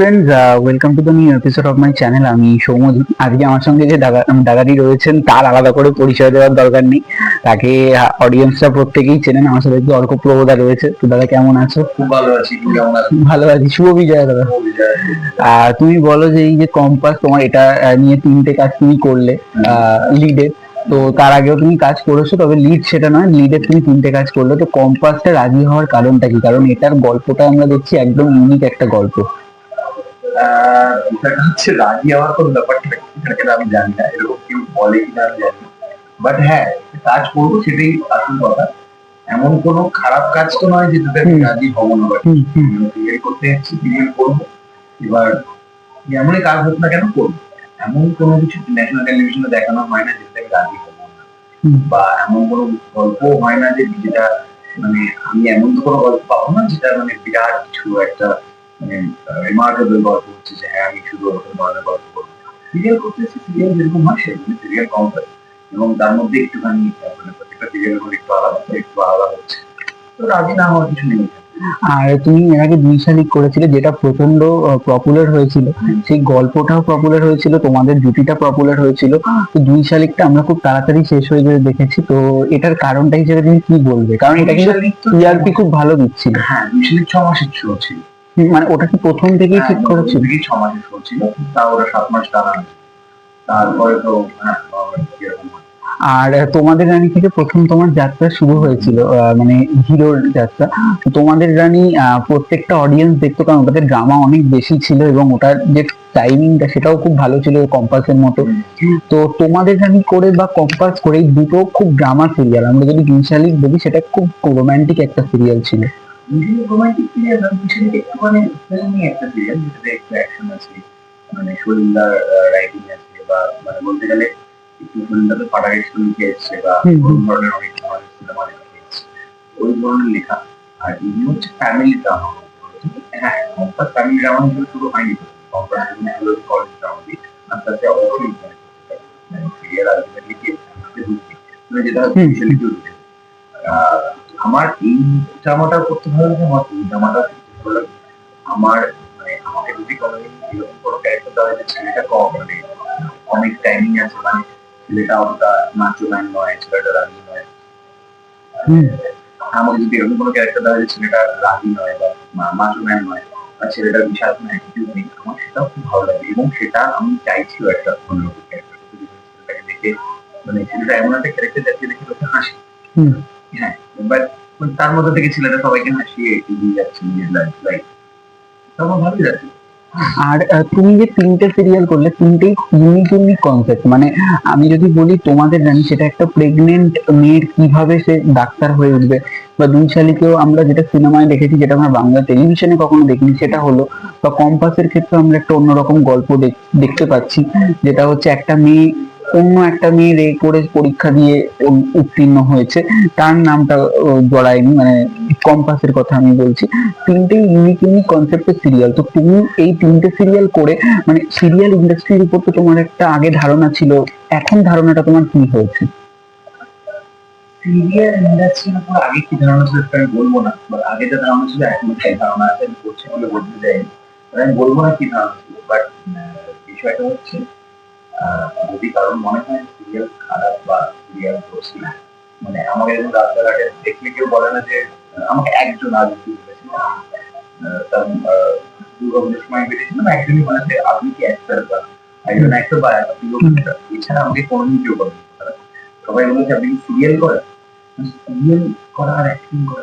Friends welcome to the new episode of my channel আমি সৌমদীপ আজকে আমার সঙ্গে যে দাদা দাদাটি রয়েছেন তার আলাদা করে পরিচয় দেওয়ার দরকার নেই। তাকে অডিয়েন্সরা প্রত্যেকেই চেনেন। আমার সাথে একটু অর্ক প্রভোদা রয়েছে। তো দাদা কেমন আছো? খুব ভালো আছি তুমি কেমন আছো? ভালো আছি। শুভ বিজয় দাদা। আর তুমি বলো যে এই যে কম্পাস তোমার এটা নিয়ে তিনটে কাজ তুমি করলে লিডের তো তার আগেও তুমি কাজ করেছ তবে লিড সেটা নয় লিডের তুমি তিনটে কাজ করলে। তো কম্পাসটা রাজি হওয়ার কারণটা কি? কারণ এটার গল্পটা আমরা দেখছি একদম ইউনিক একটা গল্প। বিষয়টা হচ্ছে রাজি হওয়ার কোনো ব্যাপারটা কি, আমি জানি না এরকম কেউ বলে কিনা আমি জানি বাট হ্যাঁ কাজ করব সেটাই আসল কথা। এমন কোনো খারাপ কাজ তো নয় যেটাতে আমি রাজি হব না। বাট হুম, করতে যাচ্ছি সিরিয়াল করব। এবার এমনই কাজ হোক না কেন করব। এমন কোনো কিছু ন্যাশনাল টেলিভিশনে দেখানো হয় না যেটাতে আমি রাজি হব না। বা এমন কোনো গল্প হয় না যে যেটা মানে আমি এমন তো কোনো গল্প পাবো না যেটা মানে বিরাট কিছু একটা মানে রিমার্কেবল গল্প হচ্ছে যে হ্যাঁ আমি শুধু ওরকম ধরনের গল্প করব। সিরিয়াল করতেছি সিরিয়াল যেরকম হয় সেরকম সিরিয়াল কম হয়। এবং তার মধ্যে একটুখানি মানে প্রত্যেকটা সিরিয়ালের মধ্যে একটু আলাদা একটু আলাদা হচ্ছে। তো রাজি না হওয়ার কিছু নেই। আর তুমি এর আগে দুই শালিক করেছিলে যেটা প্রচণ্ড পপুলার হয়েছিল। সেই গল্পটাও পপুলার হয়েছিল তোমাদের জুটিটা পপুলার হয়েছিল। তো দুই শালিকটা আমরা খুব তাড়াতাড়ি শেষ হয়ে যেতে দেখেছি। তো এটার কারণটা হিসেবে তুমি কি বলবে? কারণ এটা কিন্তু টিআরপি খুব ভালো দিচ্ছিল। হ্যাঁ দুই ছ মাসের শো ছিল। মানে ওটা কি প্রথম থেকেই ঠিক হ্যাঁ, করেছিল ছ মাসের শো ছিল তা ওরা সাত মাস টানা। তারপরে তো হ্যাঁ। আর তোমাদের রানী থেকে প্রথম তোমার যাত্রা শুরু হয়েছিল মানে হিরোর যাত্রা। তোমাদের রানী প্রত্যেকটা অডিয়েন্স দেখতো কারণ ওটাতে ড্রামা অনেক বেশি ছিল এবং ওটার যে টাইমিংটা সেটাও খুব ভালো ছিল কম্পাসের মতো। তো তোমাদের রানী করে বা কম্পাস করে এই দুটো খুব ড্রামা সিরিয়াল আমরা যদি বিশালিক বলি সেটা খুব রোমান্টিক একটা সিরিয়াল ছিল। রোমান্টিক সিরিয়াল আমি পিছনে একটুখানি ফিল্মি একটা সিরিয়াল যেটাতে একটু অ্যাকশন আছে। মানে শরীরদার রাইটিং আছে বা মানে বলতে গেলে একটু শরীরদাতে পাটাগেট লিখে এসছে বা হুম। ধরনের অনেক ধরনের সিনেমা লিখে এসছে ওই ধরনের লেখা। আর এমনি হচ্ছে ফ্যামিলি ড্রামা হ্যাঁ কম্পাস ফ্যামিলি ড্রামা হিসেবে শুরু হয়নি। কম্পাস শুরু কলেজ ড্রামা দিয়ে আস্তে আস্তে অবশ্যই সিরিয়াল আলটিমেটলি কি মানে যেটা হচ্ছে আমার এই জামাটা করতে ভালো লাগে আমার এই জামাটা ভালো লাগে আমার মানে আমাকে যদি কোনোদিন এরকম কোনো ক্যারেক্টার দেওয়া যে ছেলেটা কম মানে অনেক টাইমিং আছে মানে ছেলেটা অতটা ম্যান নয় ছেলেটা রাগি নয়। আমাকে যদি এরকম কোনো ক্যারেক্টার দেওয়া হয় যে ছেলেটা রাগি নয় বা মাচো ম্যান নয় বা ছেলেটা বিশাল কোনো অ্যাটিটিউড নেই আমার সেটাও খুব ভালো লাগে। এবং সেটা আমি চাইছিও একটা অন্যরকম ক্যারেক্টার ছেলেটাকে দেখে মানে ছেলেটা এমন একটা ক্যারেক্টার যাকে দেখে লোকে হাসি। হ্যাঁ। বাট তার মধ্যে থেকে ছেলেটা সবাইকে হাসিয়ে এগিয়ে যাচ্ছে নিজের লাইফ লাইফ তখন যাচ্ছে আর তুমি যে তিনটে সিরিয়াল করলে, তিনটেই ইউনিক ইউনিক কনসেপ্ট মানে আমি যদি বলি তোমাদের জানি সেটা একটা প্রেগনেন্ট মেয়ের কীভাবে সে ডাক্তার হয়ে উঠবে, বা দুই শালিকেও আমরা যেটা সিনেমায় দেখেছি, যেটা আমরা বাংলা টেলিভিশনে কখনো দেখিনি, সেটা হলো, বা কম্পাসের ক্ষেত্রে আমরা একটা অন্যরকম গল্প দেখতে পাচ্ছি, যেটা হচ্ছে একটা মেয়ে অন্য একটা মেয়ে রে করে পরীক্ষা দিয়ে উত্তীর্ণ হয়েছে। তার নামটা জড়ায়নি মানে কম্পাসের কথা আমি বলছি। তিনটে ইউনিক ইউনিক কনসেপ্টের সিরিয়াল তো তুমি এই তিনটে সিরিয়াল করে মানে সিরিয়াল ইন্ডাস্ট্রির উপর তো তোমার একটা আগে ধারণা ছিল, এখন ধারণাটা তোমার কি হয়েছে? সিরিয়াল ইন্ডাস্ট্রির উপর আগে কি ধারণা ছিল আমি বলব না। আগে যে ধারণা ছিল, এখন সেই ধারণা আছে, আমি করছি বলে বলতে আমি বলব না কি ধারণা ছিল বাট বিষয়টা হচ্ছে যদি কারণ মনে হয় সিরিয়াল খারাপ বা সিরিয়াল দোষী মানে আমাকে যখন রাস্তাঘাটে দেখলে কেউ বলে না যে আমাকে একজন আজ দুর্গাপুজোর সময় বেরিয়েছিলাম একজনই বলেছে আপনি কি অ্যাক্টার বা একজন অ্যাক্টর বা এছাড়া আমাকে কোনোদিন কেউ বলেনি সবাই আপনি সিরিয়াল করেন? সিরিয়াল করা আর অ্যাক্টিং করা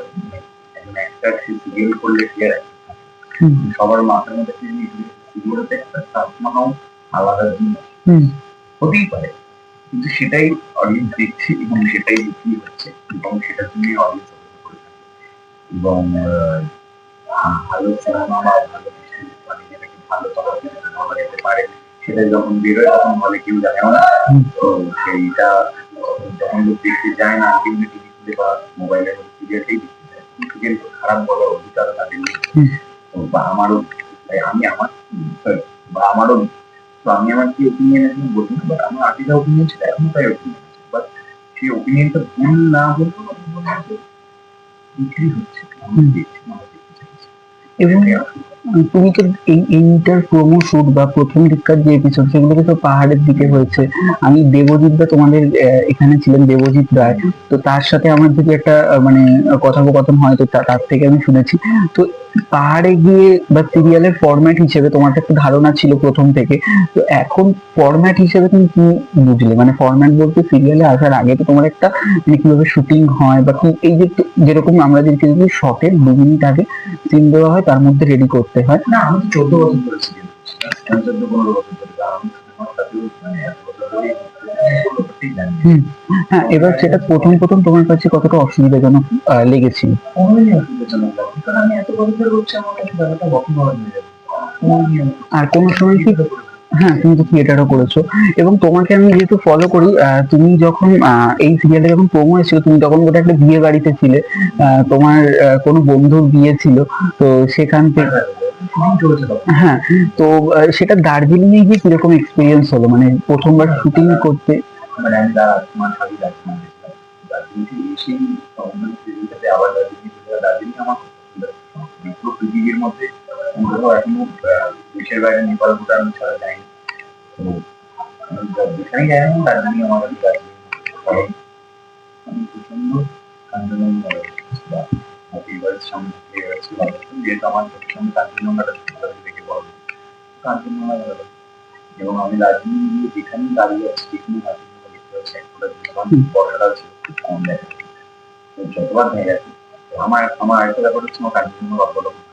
একজন অ্যাক্টর সে সিরিয়াল করলে আর সবার মাথার মধ্যে একটা আলাদা জিনিস। হতেই পারে। কিন্তু সেটাই অডিয়েন্স দেখছে এবং সেটাই বিক্রি হচ্ছে এবং সেটার জন্য অডিয়েন্স এবং ভালো সিনেমা বা ভালো কিছু মানে যেটাকে ভালো ভালো যেতে পারে সেটা যখন বেরোয় তখন বলে কেউ জানে না। তো সেইটা যখন লোক দেখতে যায় না টিভি টিভি খুলে বা মোবাইলের সিরিয়ালটাই দেখতে যায় সিরিয়াল খারাপ বলার অধিকার তাদের নেই। তো বা আমারও আমি আমার sorry, বা আমারও। তো আমি আমার কি ওপিনিয়ন এখন বলব না বাট আমার আগে যা ওপিনিয়ন ছিল এখনও তাই ওপিনিয়ন বাট সেই ওপিনিয়নটা ভুল না আমি বিক্রি হচ্ছে এবং। তুমি তো এই এইটার প্রোমো শুট বা প্রথম দিককার যে এপিসোড সেগুলো তো পাহাড়ের দিকে হয়েছে। আমি দেবজিৎ দা তোমাদের এখানে ছিলেন দেবজিৎ রায় তো তার সাথে আমার যদি একটা মানে কথোপকথন হয় তো তার থেকে আমি শুনেছি। তো পাহাড়ে গিয়ে বা সিরিয়ালের ফরম্যাট হিসেবে তোমার তো একটা ধারণা ছিল প্রথম থেকে। তো এখন ফরম্যাট হিসেবে তুমি কি বুঝলে? মানে ফরম্যাট বলতে সিরিয়ালে আসার আগে তো তোমার একটা মানে কীভাবে শুটিং হয় বা কি এই যে যেরকম আমরা যে শর্টের দু মিনিট আগে সিন দেওয়া হয় তার মধ্যে রেডি করতে হয়। না আমি তো চোদ্দ বছর করছি। চোদ্দ পনেরো বছর মানে হ্যাঁ এবার সেটা প্রথম প্রথম তোমার কাছে কতটা অসুবিধাজনক আহ, লেগেছিল? অসুবিধাজনক আমি এত বছর করছি আমার কাছে ব্যাপারটা বকুলভাবে হয়ে যাবে। আর কোনো সময় কি হ্যাঁ তুমি তো থিয়েটারও করেছ। এবং তোমাকে আমি যেহেতু ফলো করি তুমি যখন এই সিরিয়ালে যখন প্রোমো এসেছিল তুমি তখন বোধহয় একটা বিয়ে বাড়িতে ছিলে। তোমার কোনো বন্ধুর বিয়ে ছিল তো সেখান থেকে শুটিং চলছে তখন। হ্যাঁ তো সেটা দার্জিলিং এ গিয়ে কীরকম এক্সপিরিয়েন্স হলো? মানে প্রথমবার শুটিং করতে? মানে দার্জিলিং গেছিলাম পৃথিবীর মধ্যে। এখনও দেশের বাইরে নেপাল, ভুটান ছাড়া যাইনি। তো আমি যা- যেখানেই যাই না দার্জিলিং আমার প্রচণ্ড সামনে যেহেতু আমার সামনে কাঞ্চনজঙ্ঘাটা ছোটবেলা থেকে। এবং আমি দাঁড়িয়ে আছি আমার আরেকটা ব্যাপার হচ্ছে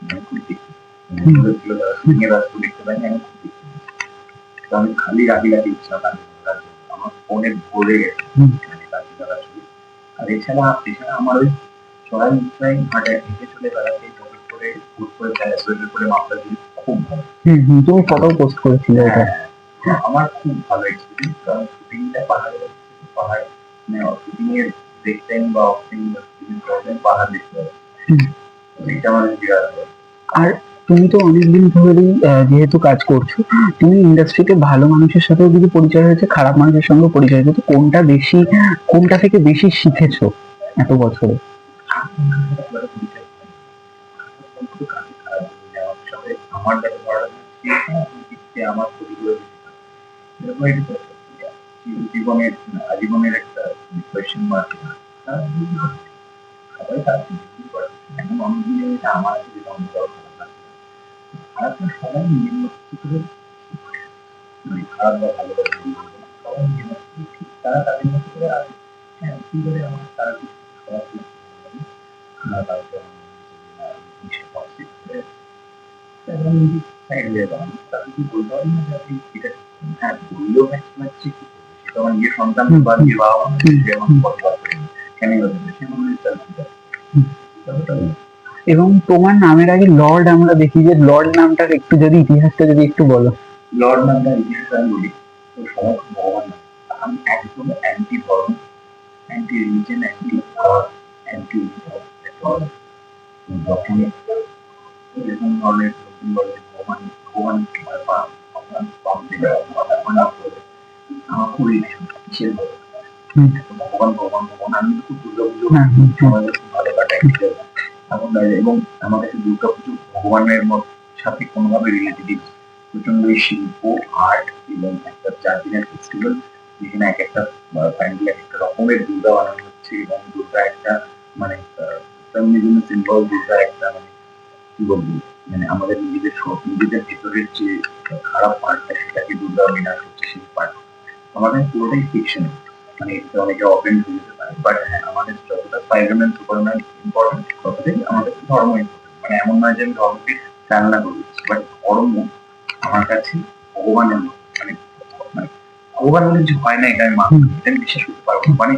খুব ভালো। আমি খুব দেখি বন্ধুদের ছিল যারা শুটিং রাস্তা দেখতে পাইনি আমি খুব তো আমি খালি রাখি রাখি ইচ্ছা আমার ফোনে ভরে গেছে হুম। ছবি আর এছাড়া এছাড়া আমার ওই চড়াই উচ্চাই হাঁটে হেঁটে চলে বেড়াতে জগৎ করে ফুট করে সোয়েটার করে মাফলা দিয়ে খুব ভালো হুম হুম তুমি ফটো পোস্ট করেছিলে এটা আমার খুব ভালো এক্সপিরিয়েন্স কারণ শুটিংটা পাহাড়ে পাহাড় মানে শুটিং এর ব্রেক টাইম বা অফ টাইম বা পাহাড় দেখতে হবে এটা আমার বিরাট। আর তুমি তো অনেকদিন ধরেই যেহেতু কাজ করছ, তুমি ইন্ডাস্ট্রিতে ভালো মানুষের সাথেও যদি পরিচয় হয়েছে, খারাপ মানুষের সঙ্গে পরিচয় হয়েছে কোনটা বেশি, কোনটা থেকে বেশি শিখেছো এত বছরে? সাথে আমার খারাপটা সবাই নিজের করে মানে খারাপ বা ভালো করে সবাই নিজের মধ্যে ঠিক তারা তাদের মধ্যে করে আছে হ্যাঁ কি করে আমার তারা কিছু খারাপ না আমি সাইড হয়ে কি বলতে পারি না যে আপনি এটা হ্যাঁ বললেও ম্যাচ ম্যাচ কি সেটা আমার নিজের সন্তান বা নিজের বাবা মা হুম। আমার প্রতিবাদ কেন সে মনে চলছে হুম। এবং তোমার নামের আগে লর্ড আমরা দেখি যে লর্ড নামটার একটু যদি ইতিহাসটা যদি একটু বলো। লর্ড নামটা ইতিহাস আমি বলি তো সবাই ভগবান আমি একদম অ্যান্টি ধর্ম অ্যান্টি রিলিজন অ্যান্টি অ্যান্টি যখন এরকম ধরনের ভগবান ভগবান ভয় পান ভগবান পান থেকে ভগবান করে আমার খুব কিসের ভগবান ভগবান ভগবান আমি খুব দুর্গা পুজো ভালো কাটায় এখন দাঁড়িয়ে এবং আমার কাছে দুর্গা পুজো ভগবানের সাথে কোনোভাবে রিলেটেড প্রচণ্ড এই শিল্প আর্ট এবং একটা চার দিনের ফেস্টিভ্যাল যেখানে এক একটা প্যান্ডেল এক একটা রকমের দুর্গা বানানো হচ্ছে এবং দুর্গা একটা মানে বিভিন্ন সিম্বল দুর্গা একটা মানে কি বলব? মানে আমাদের নিজেদের সব- নিজেদের ভেতরের যে খারাপ পার্টটা, সেটাকে দুর্গা বিনাশ হচ্ছে সেই পার্ট আমাদের পুরোটাই ফিকশন মানে এতে অনেকে অপেন হয়ে যেতে পারে। বাট হ্যাঁ আমাদের স্পাইডারম্যান সুপারম্যান ইম্পর্টেন্ট ততটাই আমাদের ধর্ম মানে এমন নয় যে আমি ধর্মকে চালনা করি বাট ধর্ম আমার কাছে ভগবানের মানে মানে ভগবান বলে কিছু হয় না এটা আমি এটা আমি বিশ্বাস করতে পারব না। মানে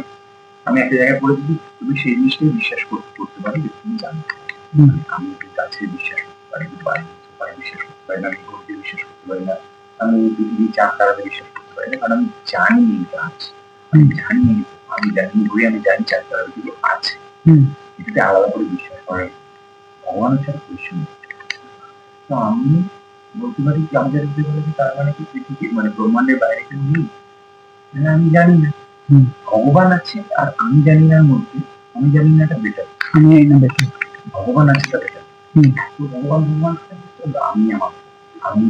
আমি একটা জায়গায় পড়েছি যে তুমি সেই জিনিসটাই বিশ্বাস করতে করতে পারো যে তুমি জানো। আমি একটু গাছে বিশ্বাস করতে পারি বাইরে পারে বিশ্বাস করতে পারি না আমি গরুকে বিশ্বাস করতে পারি না আমি পৃথিবীর চাঁদ তারাতে বিশ্বাস করতে পারি না কারণ আমি জানি এই গাছ আমি জানি এই আমি জানি ঘুরে আমি জানি তারা পৃথিবী আছে। এটাতে আলাদা করে বিশ্বাস করার ভগবানের সাথে কোয়েশ্চেন তো আমি বলতে পারি কি আমাদের বলে তার মানে কি পৃথিবী মানে ব্রহ্মাণ্ডের বাইরে কেউ নেই? না, আমি জানি না। ভগবান আছে আর আমি জানি না মধ্যে আমি জানি না এটা বেটার আমি এই না দেখি ভগবান আছে তা বেটার হুম। তো ভগবান ভগবান আমি আমার আমি।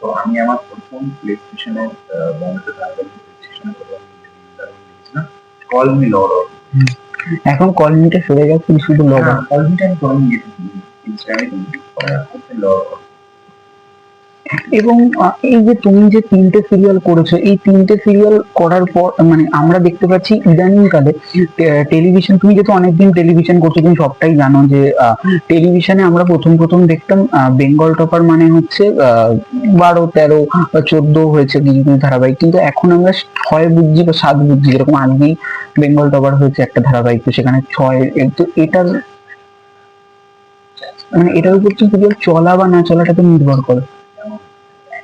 তো আমি আমার প্রথম প্লে স্টেশনে বন্ধুতে থাকবেন প্লে স্টেশনে প্রথম লিখেছিলাম কল মি লর্ড এখন কলমিটা সরে গেছে শুধু লগা কল মিটা আমি মি নিয়েছি ইনস্টাগ্রামে পরে করতে লর্ড এবং এই যে তুমি যে তিনটে সিরিয়াল করেছ, এই তিনটে সিরিয়াল করার পর মানে আমরা দেখতে পাচ্ছি ইদানিং কালে টেলিভিশন তুমি যেহেতু অনেকদিন টেলিভিশন করছ, তুমি সবটাই জানো যে টেলিভিশনে আমরা প্রথম প্রথম দেখতাম বেঙ্গল টপার মানে হচ্ছে বারো, তেরো চোদ্দ হয়েছে কিছু কিছু ধারাবাহিক। কিন্তু এখন আমরা ছয় বুঝছি বা সাত বুঝছি যেরকম আজকেই বেঙ্গল টপার হয়েছে একটা ধারাবাহিক, তো সেখানে ছয় তো এটার মানে এটার উপর সিরিয়াল চলা বা না চলাটা তো নির্ভর করে।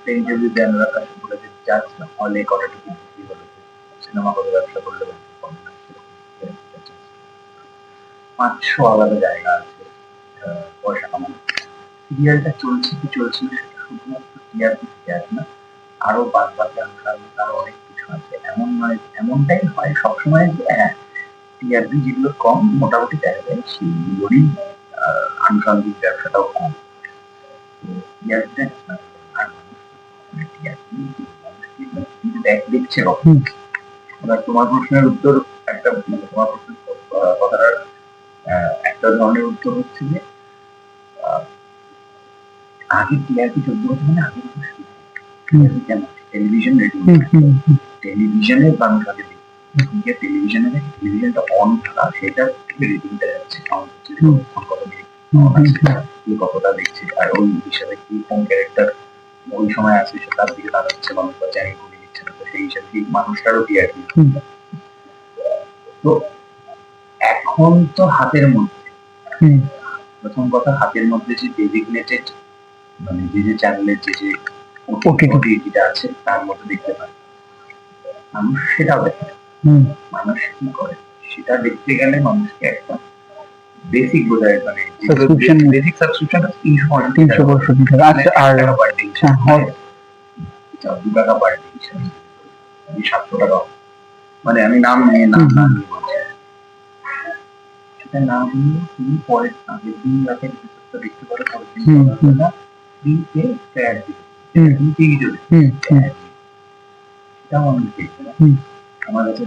কাছে জাস্ট হলে বিক্রি করেছে সিনেমা করে ব্যবসা করলে পাঁচশো আলাদা জায়গা আছে পয়সা কামানো সিরিয়ালটা চলছে কি চলছে না, সেটা শুধুমাত্র টিআরপি না, আরও বাদ বাকি আরও অনেক কিছু আছে। এমন নয়, এমনটাই হয় সবসময় যে হ্যাঁ টিআরপি যেগুলো কম, মোটামুটি দেখা যায় সেইগুলোরই আনুষঙ্গিক ব্যবসাটাও কম। টিআরপিটা দেখছে কখন এবার তোমার প্রশ্নের উত্তর একটা মানে তোমার প্রশ্নের কথাটার একটা ধরনের উত্তর হচ্ছে যে আগে টিআরপি চোদ্দ বছর মানে আগে কেমন টেলিভিশন রেডিও টেলিভিশনে দেখে টেলিভিশনে দেখে টেলিভিশনটা অন থাকা সেটা থেকে রেটিংটা যাচ্ছে কাউন্ট হচ্ছে কতটা দেখছে আর ওই হিসাবে কি কোন ক্যারেক্টার ওই সময় আসে সে তার দিকে তাকাচ্ছে মানুষ বা চ্যানেল করে দিচ্ছে না তো সেই হিসাবে কি মানুষটারও টিআরপি হুম। তো এখন তো হাতের মধ্যে। প্রথম কথা হাতের মধ্যে যে ডেজিগনেটেড মানে যে যে চ্যানেলের যে যে ওটিটিটা আছে তার মধ্যে দেখতে পায়। মানুষ সেটাও দেখে হুম। মানুষ কি করে? সেটা দেখতে গেলে মানুষকে একটা বেসিক বোঝায় মানে বেসিক টাকা। আচ্ছা আর পার ডে হ্যাঁ, হ্যাঁ। টাকা পার ডে সাতশো টাকা। মানে আমি নাম নিয়ে নাম নাম নিয়ে সেটা না হলেও তুমি পরে আগের দিন রাতে episode-টা দেখতে পারো পরের দিন। সকালবেলা ফ্রিতে ট্র্যাক দিবে। তুমি টিভি সেটাও আমি দেখছি আমার কাছে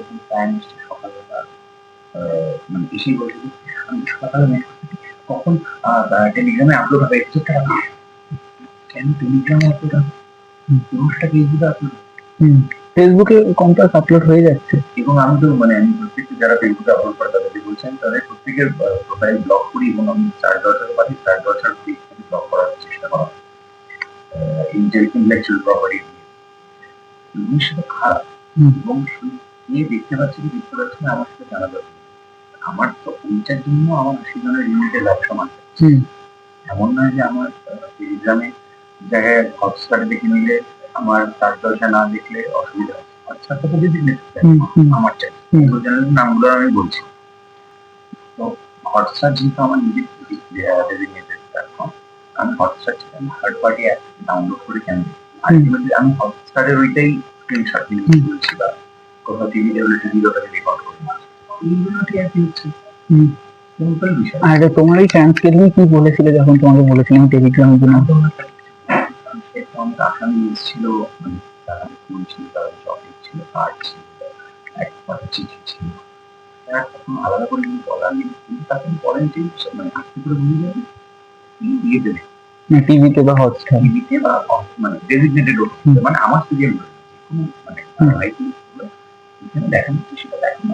মানে এসেই বলছে আমি সকালে মেট কখন টেলিগ্রামে আপলোড হবে কেন টেলিগ্রামে আপলোড হবে। ফেসবুকে আপলোড হুম ফেসবুকে কম্পাস আপলোড হয়ে যাচ্ছে। এবং আমি তো মানে আমি প্রত্যেকটা যারা ফেসবুকে আপলোড করে তাদেরকে বলছেন তাদের প্রত্যেকের প্রোফাইল ব্লক করি এবং আমি চার দশটার পাচ্ছি চার দশটার ব্লক করার চেষ্টা করা ইন্টেলেকচুয়াল প্রপার্টি জিনিসটা খারাপ। হুম। এবং দেখতে পাচ্ছে কি দেখতে পাচ্ছে না আমার সাথে জানা যাবে আমার তো ওইটার জন্য আমার আশি জনের লিমিটে ব্যবসা মানতে হচ্ছে। হুম। এমন নয় যে আমার টেলিগ্রামে জায়গায় হটস্টারে দেখে নিলে আমার চার দশটা না দেখলে অসুবিধা আছে হটস্টারটা তো যদি। আমার চাই। তো চ্যানেলের নামগুলো আমি বলছি। তো হটস্টার যেহেতু আমার নিজের ডেজিগনেটেড প্ল্যাটফর্ম আমি হটস্টার থেকে আমি থার্ড পার্টি অ্যাপ ডাউনলোড করে কেন আলটিমেটলি আমি হটস্টারের ওইটাই স্ক্রিনশট নিয়ে বলছি বা কোথাও টিভি লেভেলে রেকর্ড আর তোমার এই ফ্যান্সকে তুমি কি বলেছিলে যখন তোমাকে বলেছিলাম টেলিগ্রামের জন্য? মানে ছিল ছিল কার্ড ছিল এক চিঠি ছিল। তারা আলাদা করে কিছু বলার নেই কিন্তু তাকে পরের মানে করে যাবে দিয়ে দেবে? টিভিতে বা হটস্টার টিভিতে বা মানে ডেজিগনেটেড মানে আমার সিরিয়াল মানে হুম। রাইটিং এখানে দেখানো সেটা দেখানো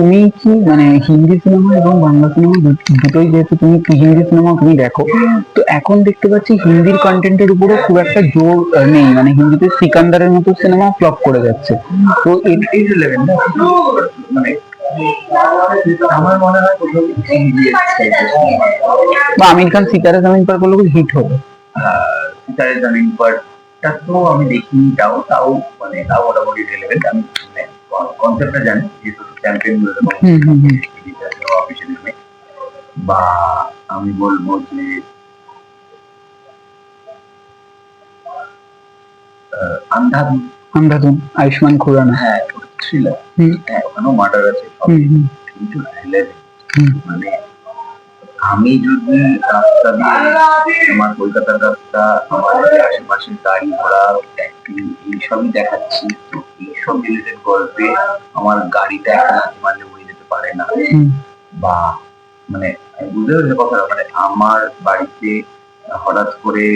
তুমি কি মানে হিন্দি সিনেমা এবং বাংলা সিনেমা দুটোই যেহেতু তুমি হিন্দি সিনেমা তুমি দেখো তো এখন দেখতে পাচ্ছি হিন্দির কন্টেন্টের উপরে খুব একটা জোর নেই মানে হিন্দিতে সিকান্দারের মতো সিনেমা ফ্লপ করে যাচ্ছে। তো মানে আমার মনে হয় বা আমির খান সিতারা জামিন পার করলে হিট হবে। সিতারে জামিন পর তো আমি দেখিনি তাও তাও মানে তাও মোটামুটি রেলেভেন্ট আমি কনসেপ্টটা জানি যেহেতু নেমে। বা আমি বলব যে আন্ধাধুন। আন্ধাধুন আয়ুষ্মান খুরানা। হ্যাঁ থ্রিলার হ্যাঁ ওখানেও মার্ডার আছে। কিন্তু। হুম। মানে আমি যদি রাস্তা দিয়ে আমার কলকাতার রাস্তা আমার আশেপাশে গাড়ি ঘোড়া এইসবই দেখাচ্ছি তো এইসব রিলেটেড গল্পে আমার গাড়িটা উড়ে যেতে পারে না। বা মানে বুঝতে পারছি কথা মানে আমার বাড়িতে হঠাৎ করে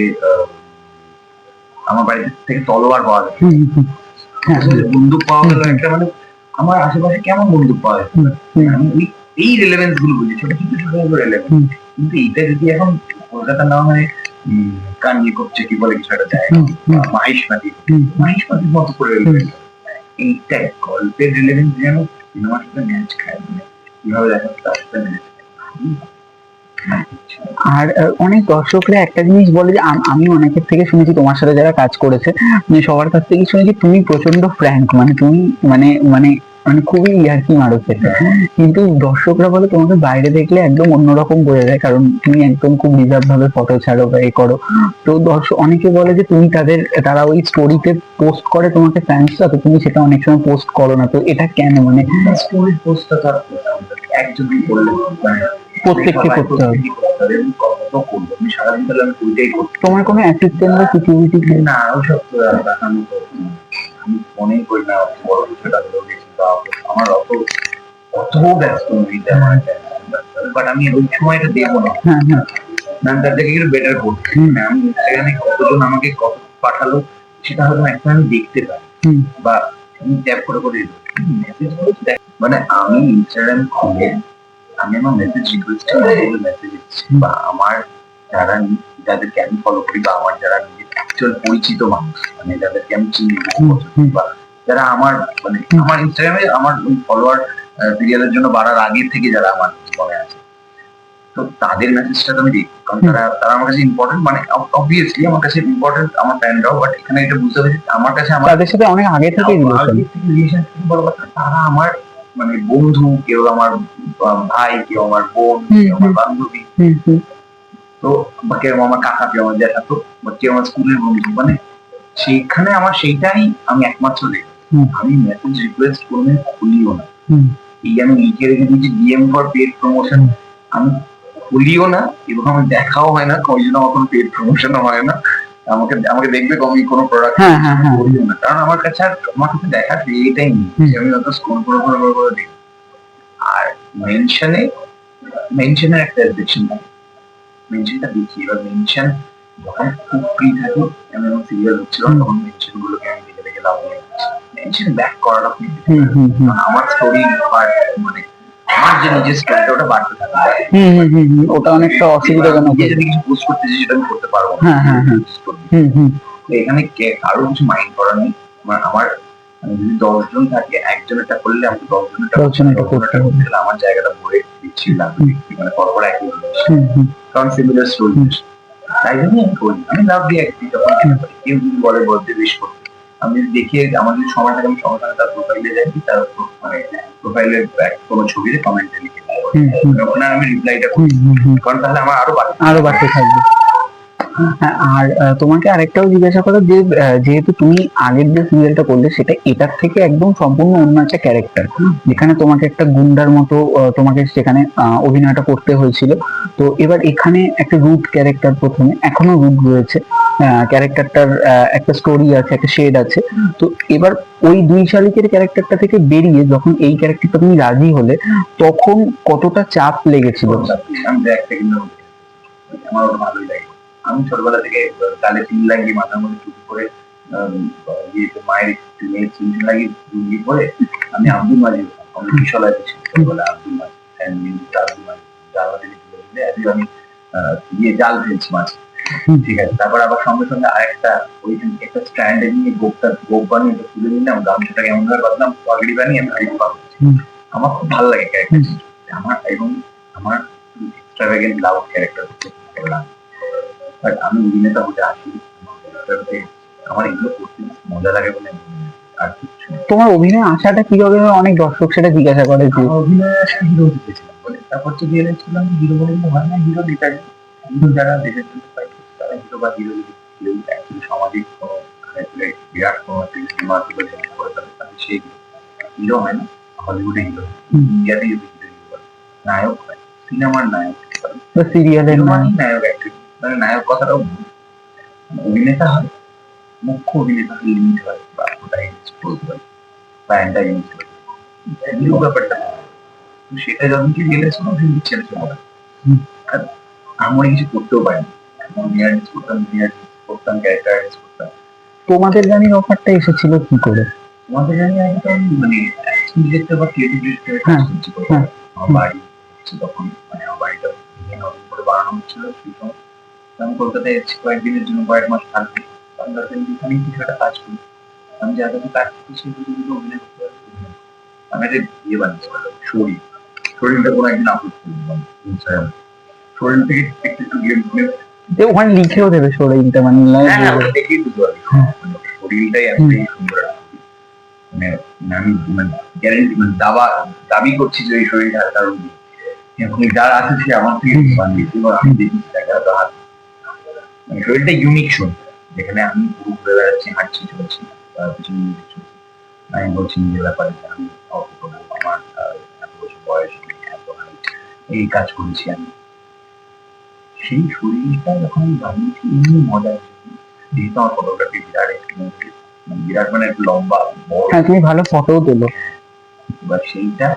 আমার বাড়িতে থেকে তলোয়ার পাওয়া হ্যাঁ বন্দুক পাওয়া গেল একটা মানে আমার আশেপাশে কেমন বন্দুক পাওয়া হুম আমি এই রেলেভেন্সগুলো বুঝি ছোট ছোট ছোট ছোট রেলেভেন্স কিন্তু এইটা যদি এখন কলকাতা না হয় কান্দি করছে কি বলে কিছু একটা যায় হুম হুম। মাহিসমাতি হুম। মতো করে রেলেভেন্স গল্পের রিলেভেন্স যেন ম্যাচ খায় মানে কীভাবে ম্যাচ আর অনেক দর্শকরা একটা জিনিস বলে যে, আমি অনেকের থেকে শুনেছি তোমার সাথে যারা কাজ করেছে মানে সবার কাছ থেকে শুনেছি, তুমি প্রচণ্ড ফ্র্যাঙ্ক মানে তুমি মানে মানে মানে খুবই ইয়ার্কি মারো সেটা কিন্তু দর্শকরা বলে তোমাকে বাইরে দেখলে একদম অন্যরকম বোঝা যায় কারণ তুমি একদম খুব রিজার্ভ ভাবে ফটো ছাড়ো বা এ করো। তো দর্শক অনেকে বলে যে তুমি তাদের তারা ওই স্টোরিতে পোস্ট করে তোমাকে ফ্যান্সরা তো তুমি সেটা অনেক সময় পোস্ট করো না। তো এটা কেন? মানে স্টোরি পোস্টটা তার একজনই করলে প্রত্যেককে করতে হবে। তোমার কোনো অ্যাসিস্ট্যান্ট বা সিকিউরিটি না তো আমি ফোনেই করি না বড় কিছু টাকা গেছি বা আমার অত অত ব্যস্ত আমার বাট আমি ওই সময়টা দেবো না হ্যাঁ হ্যাঁ তার থেকে একটু বেটার করছি। আমি ইনস্টাগ্রামে কতজন আমাকে কত পাঠালো সেটা হয়তো একটা আমি দেখতে পাই বা আমি ট্যাপ করে করে মেসেজ মানে আমি ইনস্টাগ্রাম খুলে আমি আমার মেসেজ রিকোয়েস্ট মেসেজ দিচ্ছি। বা আমার যারা যাদেরকে আমি ফলো করি বা আমার যারা নিজের অ্যাকচুয়াল পরিচিত মানুষ মানে যাদেরকে আমি চিনি। বা যারা আমার মানে আমার ইনস্টাগ্রামে আমার ওই ফলোয়ার সিরিয়ালের জন্য বাড়ার আগে থেকে যারা আমার মনে আছে তো তাদের মেসেজটা তো আমি দেখি কারণ তারা তারা আমার কাছে ইম্পর্টেন্ট মানে অবভিয়াসলি আমার কাছে ইম্পর্টেন্ট আমার ফ্যানরাও বাট এখানে এটা বুঝতে পারছি আমার কাছে আমার তাদের সাথে অনেক আগে থেকে রিলেশন বড় কথা, তারা আমার মানে বন্ধু কেউ আমার ভাই কেউ আমার বোন কেউ আমার বান্ধবী। তো বা কেউ আমার কাকা কেউ আমার জ্যাঠাতো বা কেউ আমার স্কুলের বন্ধু মানে সেইখানে আমার সেইটাই আমি একমাত্র দেখি। আমি মেসেজ রিকোয়েস্ট খুলিও না। এই আমি লিখে রেখে দিয়েছি ডিএম ফর পেড প্রমোশন আমি খুলিও না এবং আমার দেখাও হয় না ওই জন্য আমার কোনো পেড হয় না। আমাকে আমাকে দেখবে আমি কোনো প্রোডাক্ট হ্যাঁ হ্যাঁ হ্যাঁ। করিও না। কারণ আমার কাছে আর আমার কাছে দেখার এটাই নেই। আমি অত স্ক্রোল করে করে করে করে দেখি। আর মেনশনে মেনশনের একটা রেস্ট্রিকশন থাকে। মেনশনটা দেখি। এবার মেনশন যখন খুব ফ্রি থাকি সিরিয়াল হচ্ছিল তখন মেনশন গুলোকে আমি দেখে দেখে লাভ নিয়ে মেনশন ব্যাক করাটা আমার স্টোরি মানে আমার যে নিজের স্টোরিটা ওটা ওটা অনেকটা অসুবিধাজনক নিজে যদি কিছু পোস্ট করতে চাই সেটা আমি করতে পারব। হ্যাঁ, হ্যাঁ, হ্যাঁ। হুম হুম। এখানে কে কারও কিছু মাইন্ড করার নেই। আমার আমার যদি দশজন থাকে একজনেরটা করলে আমাকে দশজনেরটা দশজনেরটা করতে হবে। আমার জায়গাটা ভরে দিচ্ছি মানে পরপর একই কারণ সিমিলার স্টোরি তাই জন্যই আমি করি। আমি লাভ দিয়ে একটি যখন কেউ যদি বলে বলতে বেশ করতে আমি দেখি আমাদের যদি সময় থাকে আমি সঙ্গে সঙ্গে তার প্রোফাইলে যাই তার মানে প্রোফাইলে কোনো ছবিতে কমেন্টে লিখে ওখানে আমি রিপ্লাইটা করি। কারণ তাহলে আমার আরও বাড়তে আরও বাড়তে থাকবে। আর তোমাকে আরেকটাও জিজ্ঞাসা করো যে যেহেতু তুমি আগের যে সিরিয়ালটা করলে সেটা এটার থেকে একদম সম্পূর্ণ অন্য একটা ক্যারেক্টার যেখানে তোমাকে একটা গুন্ডার মতো তোমাকে সেখানে অভিনয়টা করতে হয়েছিল। তো এবার এখানে একটা রুট ক্যারেক্টার প্রথমে এখনও রুট রয়েছে। ক্যারেক্টারটার একটা স্টোরি আছে একটা শেড আছে। তো এবার ওই দুই শালিকের ক্যারেক্টারটা থেকে বেরিয়ে যখন এই ক্যারেক্টারটা তুমি রাজি হলে তখন কতটা চাপ লেগেছিল? মধ্যে আমার ভালোই লাগে। আমি ছোটবেলা থেকে গালে তিন লাগিয়ে মাথার মধ্যে টুপি করে ইয়েতে মায়ের মেয়ের চিন্তা লাগিয়ে লুঙ্গি পরে আমি আব্দুল মাজিদ আমি কিশোরায় ছিল ছোটবেলায় আব্দুল মাজিদ আব্দুল মাজিদ আমি ইয়ে জাল ফেলছি মাছ ঠিক আছে তারপর আবার সঙ্গে সঙ্গে আরেকটা ওই একটা স্ট্যান্ডে নিয়ে গোপটা গোপ বানিয়ে তুলে নিলাম গামছাটাকে এমন ভাবে বাঁধলাম পাগড়ি বানিয়ে আমি গাড়ি পাবো আমার খুব ভালো লাগে ক্যারেক্টার আমার এবং আমার এক্সট্রাভ্যাগেন্ট লাউড ক্যারেক্টার লাগে বাট আমি অভিনেতা হতে আসি আমার এগুলো করতে মজা লাগে বলে আর কিছু তোমার অভিনয় আশাটা কীভাবে? অনেক দর্শক সেটা জিজ্ঞাসা করে যে। অভিনয় হিরো হতে চেয়েছিলাম বলে। তারপর তো গিয়েছিলাম হিরো বলে কিন্তু হয় না হিরো নেতাজি। হিরো যারা দেশের জন্য ফাইট করছে তারা হিরো বা হিরো যদি কেউ অ্যাকচুয়ালি সামাজিক কোনো বিরাট কোনো সিনেমা জন্ম করে তাহলে তাহলে সেই হিরো হয় না হলিউডে হিরো। ইন্ডিয়াতে যদি হিরো হিরো নায়ক হয় সিনেমার নায়ক। সিরিয়ালের নায়ক। অ্যাকচুয়ালি মানে নায়ক কথাটাও অভিনেতা হয় মুখ্য অভিনেতা লিমিট হয় বা প্রোটাগনিস্ট বলতে পারি বা অ্যান্টাগনিস্ট হিরো ব্যাপারটা না। তো সেটা যখন কি রিয়েলাইজ করলাম। আর আমি কিছু করতেও পারিনি নিয়ারিস করতাম করতাম ক্যারেক্টার করতাম তোমাদের গানের অফারটা এসেছিল কি করে তোমাদের আমি মানে ডিরেক্টর বা ক্রিয়েটিভ ডিরেক্টর হ্যাঁ। হ্যাঁ। আমার বাড়ি তখন মানে আমার বাড়িটা নতুন করে বানানো হচ্ছিল সেই সময় আমি কলকাতায় এসেছি কয়েকদিনের জন্য কয়েক মাস থাকব। আমি এখানেই কিছু একটা কাজ করি। আমি যার কাছে কাজ করছি সেগুলো যদি অভিনয় করতে পারি। আমি একটা ইয়ে বানিয়েছি শরীর। শরীরটা কোনো একদিন আপলোড শরীর থেকে একটু একটু গেম যে ওখানে লিখেও দেবে শরীরটা মানে হ্যাঁ হ্যাঁ দেবে। ওটা দেখেই বুঝতে পারবি। মানে শরীরটাই সুন্দর মানে আমি মানে গ্যারেন্টি মানে দাবা দাবি করছি যে এই শরীরটা কারণ যার আছে সে আমার থেকে আমি দেখি দেখা। মানে শরীরটা ইউনিক শরীর। যেখানে আমি পুরো ঘুরে বেড়াচ্ছি হাঁটছি চলছি পিছনে music আমি বলছি নিজের ব্যাপারে আমি আমার এত বছর বয়স এত এই কাজ করেছি আমি। সেই শরীরটা যখন আমি বানিয়েছি এমনি মজা যেহেতু আমার ফটোগ্রাফি বিরাট এক্সপিরিয়েন্স মানে বিরাট মানে একটু লম্বা বড়। হ্যাঁ তুমি ভালো ফটোও তোলো। এবার সেইটা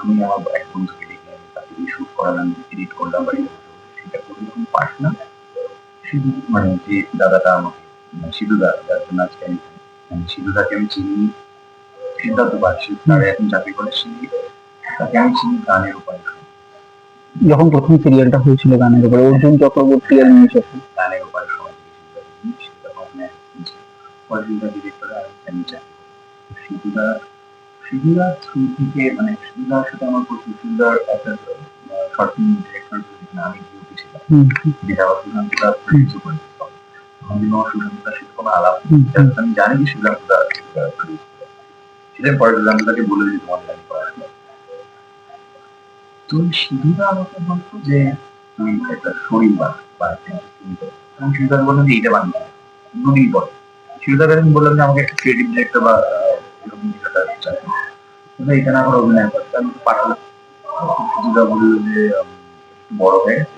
আমি আমার এক বন্ধুকে ডেকে আমি তাকে শুট করালাম এডিট করলাম বা করলাম। সেটা করে যখন পাঠলাম শুধু মানে যে দাদাটা আমাকে মানে যার জন্য আজকে আমি মানে আমি চিনি সিদ্ধার্থ বাসী তারা এখন চাকরি করে সে তাকে আমি চিনি গানের উপায় যখন প্রথম সিরিয়ালটা হয়েছিল গানের উপরে অর্জুন চক্রবর্তী আর সেন। গানের সময় সেটা ডিরেক্টর আর আমি চাকরি থ্রু থেকে মানে সিধুদার সাথে আমার প্রচুর সুন্দর একটা শর্ট ফিল্ম ডিরেক্টর আমি ডিউটি যেটা আবার সুশান্তদা প্রডিউস করেছে তখন কিন্তু সাথে কোনো আলাপ নেই। হুম, হুম। আমি জানি যে সুশান্তদা সেটাই পরে সুশান্তদাকে বলে দিই তোমার জানি পড়াশোনা তো সিধুদা আমাকে বলতো যে অভিনয় করতে পাঠালাম সিধুদা বলল যে বড় হয়ে গেছে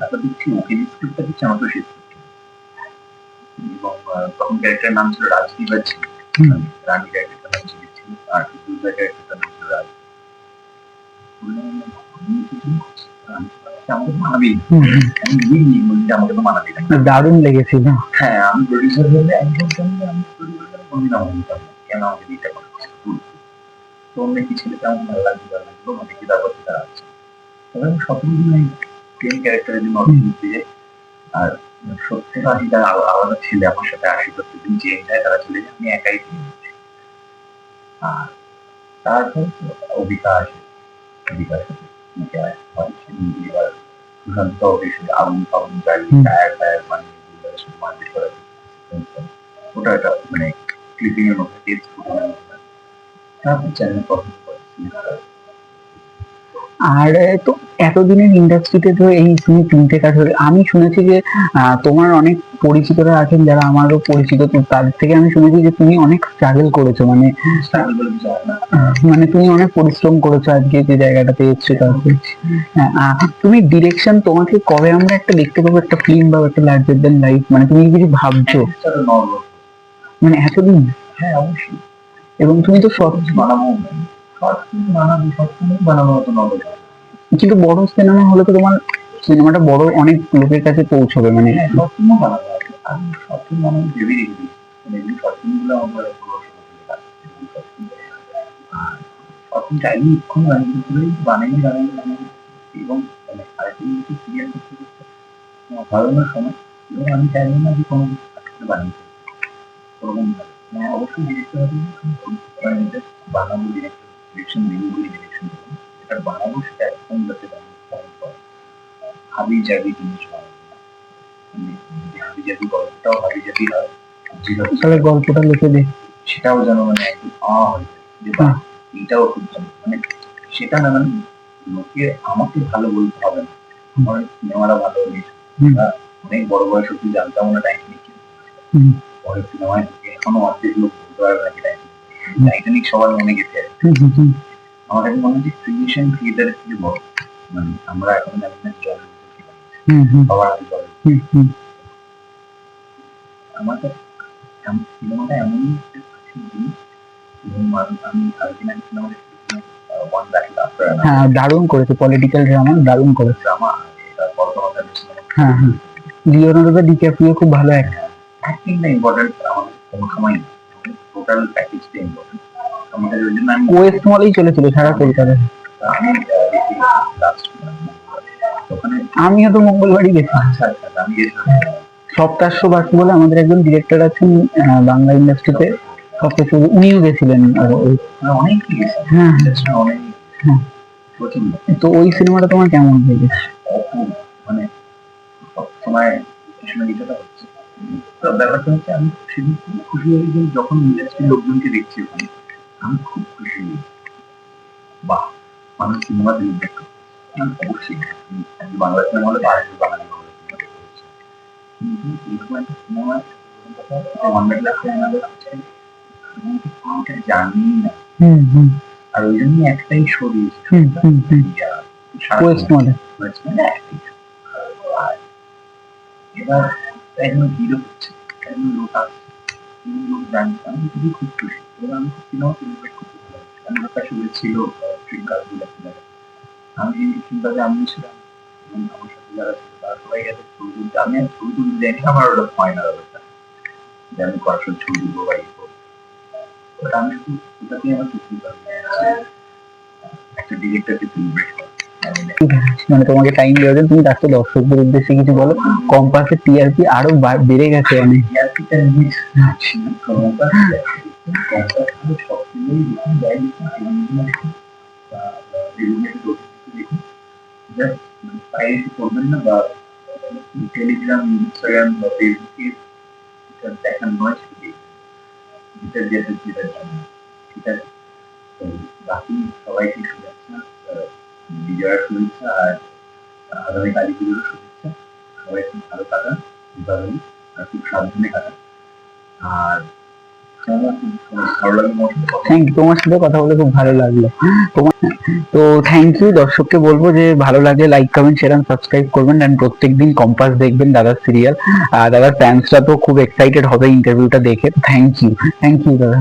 তারপর দেখছি ওকে স্ক্রিপ্টটা দিচ্ছে আমার সেই। এবং তখন ক্যারেক্টারের নাম ছিল রাজদীপ। রানী নাম ছিল আর দুর্গা ক্যারেক্টারটার নাম ছিল রাজ দারুণ লেগেছিল। হ্যাঁ আমি প্রডিউসার হলে আমি বলতাম আমি প্রডিউসার কোনদিন নিতাম কেন আমাকে দিতে পারছি তো অন্য কি আমার ভালো লাগবে ভালো লাগবে মানে কি তারপর আছে। তবে আমি দিন প্রেম ক্যারেক্টারের জন্য অডিশন দিতে আর সত্তর আশিটা আলা- আলাদা ছেলে আমার সাথে আসি। প্রত্যেকদিন চেঞ্জ হয় তারা চলে যায় আমি একাই থেকে যাচ্ছি আর তারপর অবিকা আসে। অবিকা আসে। অবিকা হয় সে নিজে এবার সুশান্ত অফিসে আগুন ফাগুন জ্বালিয়ে হুম। টায়ার বানিয়ে মারপিট করা। ওটা একটা মানে ক্লিপিং এর মধ্যে টেস্ট তারপর চ্যানেল পছন্দ করে আর তো এতদিনের ইন্ডাস্ট্রিতে তো এই তুমি তিনটে কাজ আমি শুনেছি যে তোমার অনেক পরিচিতরা আছেন যারা আমারও পরিচিত তাদের থেকে আমি শুনেছি যে তুমি অনেক স্ট্রাগল করেছ মানে মানে তুমি অনেক পরিশ্রম করেছ আজকে যে জায়গাটাতে এসছো হ্যাঁ, তুমি ডিরেকশন তোমাকে কবে আমরা একটা দেখতে পাবো একটা ফিল্ম বা একটা লার্জার দেন লাইফ মানে তুমি কিছু ভাবছ? মানে এতদিন? হ্যাঁ অবশ্যই। এবং তুমি তো সব বানাবো শর্ট ফিল্ম বানাবো শর্ট ফিল্ম বানাবো তো নর্মাল কিন্তু বড় সিনেমা হলে তো তোমার সিনেমাটা বড় অনেক লোকের কাছে পৌঁছবে মানে হ্যাঁ শর্ট ফিল্মও বানাবো আমি শর্ট ফিল্ম বানাবো ভেবে মানে এগুলো শর্ট ফিল্মগুলো আমার পুরো কাজ আর শর্ট ফিল্ম চাইলে এক্ষুনি বানিয়ে বানাই বানাই। এবং মানে সিরিয়াল করতে করতে সময়। এবং আমি চাইব না যে কোনো কিছু বানিয়ে ওরকম ভাবে। মানে অবশ্যই ডিরেক্টর হবে বানাবো ডিরেক্টর ডিরেকশন ডিরেকশন বানাবো সেটা একদম যাতে হাবি জাবি জিনিস মানে হাবি জাবি গল্পটাও হাবি জাবি হয় তাহলে গল্পটা লিখে দে সেটাও যেন মানে একদম আ হয়ে যে এইটাও খুব ভালো। মানে সেটা না মানে লোকে আমাকে ভালো বলতে হবে না। আমার সিনেমাটা ভালো হয়েছে। অনেক বড় বয়স অব্দি জানতাম না টাইটানিক হুম। পরে সিনেমায় এখনও অর্ধেক লোক বলতে পারবে না টাইটানিক সবার মনে গেছে। আমার কাছে মনে হচ্ছে বড়। মানে আমরা এখন সবার জল। আমার কাছে সিনেমাটা একটা আমি- আলটিমেট ওয়ান ব্যাটল আফটার হ্যাঁ দারুণ করেছে পলিটিক্যাল ড্রামা দারুণ করেছে। ড্রামা তারপর হ্যাঁ হ্যাঁ। ডিক্যাপ্রিও খুব ভালো অ্যাক্ট অ্যাক্টিংটা ইম্পর্টেন্ট আমাদের কোনো সময় টোটাল প্যাকেজটা ইম্পর্টেন্ট আমাদের ওই জন্য আমি ওয়েস্ট মলেই চলেছিল সারা কলকাতায় আমি ওখানে আমিও তো মঙ্গলবারই গেছি। আচ্ছা আচ্ছা আমি গেছিলাম। বাসু বলে আমাদের একজন ডিরেক্টর আছেন বাংলা ইন্ডাস্ট্রিতে সপ্তাশ্য উনিও গেছিলেন। মানে অনেকই গেছি হ্যাঁ অনেক হ্যাঁ। তো ওই সিনেমাটা তোমার কেমন লেগেছে? মানে সবসময় কিছু না ব্যাপারটা হচ্ছে আমি সেদিন খুব খুশি হই যে যখন ইন্ডাস্ট্রির লোকজনকে দেখছি ওখানে আমি খুব খুশি হই বাহ! মানুষ সিনেমা দিয়ে দেখো অবশ্যই বাংলা সিনেমা হলে বাঙালি বাঙালি বাংলা কিন্তু এরকম একটা সিনেমা অনেক লাখ আমি জানি না। হুম হুম। আর ওই জন্যই একটাই শো দিয়েছে। ওয়েস্ট একটাই show। এবার একজন হিরো হচ্ছে একজন লোক আসছে লোক জানছে আমি খুবই খুব খুশি এবার আমি খুব সিনেমা সেলিব্রেট করতে ভালো আমি লোকটা শুরু ছিল ট্রিম আমি ট্রিমটাতে আমি ছিলাম। এবং আমার সাথে যারা ছিল তারা সবাই গেছে ছবি তুলতে। আমি আর ছবি তুলতে যাইনি, আমার ওটা হয় না ব্যাপারটা যে আমি কয়েকশো ছবি তুলবো বা ইয়ে করব। But আমি শুধু ওটাতেই আমার চুক্তি একটা ডিরেক্টরকে সেলিব্রেট করা আমি মানে তোমাকে টাইম দেওয়ার জন্য তুমি তাকে দর্শকদের উদ্দেশ্যে কিছু বলো। কম্পাসের টিআরপি আরও বা- বেড়ে গেছে অনেক ইয়ার্কিটা নিয়ে যাচ্ছি না কম্পাস কম্পাস হলো সব মিলিয়ে দেখুন যাই দেখুন টেলিভিশনে দেখুন বা টেলিভিশনে দেখুন জাস্ট পাইরেসি করবেন না বা টেলিগ্রাম ইনস্টাগ্রাম বা ফেসবুকে এটা দেখার নয় সেটা যেটা যেটা যেটার জন্য ঠিক আছে তো বাকি সবাইকে শুভেচ্ছা আহ, বিজয়ার শুভেচ্ছা আর আগামী শুভেচ্ছা। সবাই খুব ভালো দীপাবলি আর খুব সাবধানে আর লাগে থ্যাংক ইউ তোমার সাথে কথা বলে। খুব ভালো লাগল। তোমার, তো থ্যাংক ইউ দর্শককে বলব যে ভালো লাগলে লাইক কমেন্ট শেয়ার সাবস্ক্রাইব করবেন। প্রত্যেকদিন কম্পাস দেখবেন দাদার সিরিয়াল আর দাদার ফ্যান্সরা তো খুব এক্সাইটেড হবে ইন্টারভিউটা দেখে। থ্যাংক ইউ থ্যাংক ইউ দাদা।